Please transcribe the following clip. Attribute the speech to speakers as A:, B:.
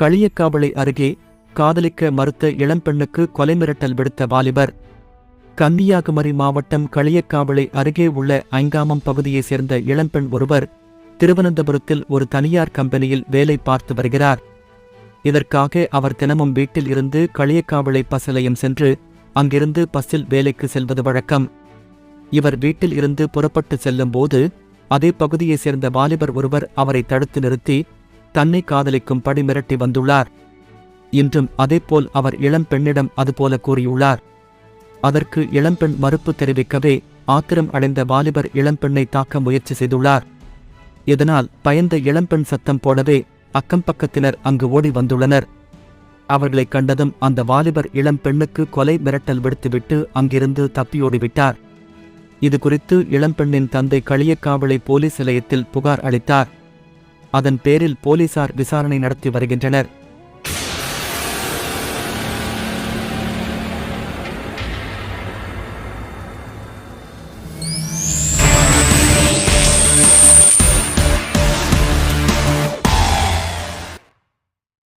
A: களியக்காவளை அருகே காதலிக்க மறுத்த இளம்பெண்ணுக்கு கொலை மிரட்டல் விடுத்த வாலிபர். கன்னியாகுமரி மாவட்டம் களியக்காவளை அருகே உள்ள ஐங்காமம் பகுதியைச் சேர்ந்த இளம்பெண் ஒருவர் திருவனந்தபுரத்தில் ஒரு தனியார் கம்பெனியில் வேலை பார்த்து வருகிறார். இதற்காக அவர் தினமும் வீட்டில் இருந்து களியக்காவளை பஸ் நிலையம் சென்று அங்கிருந்து பஸ்ஸில் வேலைக்கு செல்வது வழக்கம். இவர் வீட்டில் இருந்து புறப்பட்டு செல்லும்போது அதே பகுதியைச் சேர்ந்த வாலிபர் ஒருவர் அவரை தடுத்து நிறுத்தி தன்னை காதலிக்கும் படி மிரட்டி வந்துள்ளார். இன்றும் அதேபோல் அவர் இளம் பெண்ணிடம் அதுபோல கூறியுள்ளார். அதற்கு இளம்பெண் மறுப்பு தெரிவிக்கவே ஆத்திரம் அடைந்த வாலிபர் இளம்பெண்ணை தாக்க முயற்சி செய்துள்ளார். இதனால் பயந்த இளம்பெண் சத்தம் போடவே அக்கம் பக்கத்தினர் அங்கு ஓடி வந்துள்ளனர். அவர்களைக் கண்டதும் அந்த வாலிபர் இளம் பெண்ணுக்கு கொலை மிரட்டல் விடுத்துவிட்டு அங்கிருந்து தப்பியோடிவிட்டார். இது குறித்து இளம்பெண்ணின் தந்தை களியக்காவளை போலீஸ் நிலையத்தில் புகார் அளித்தார். அதன் பேரில் போலீசார் விசாரணை நடத்தி வருகின்றனர்.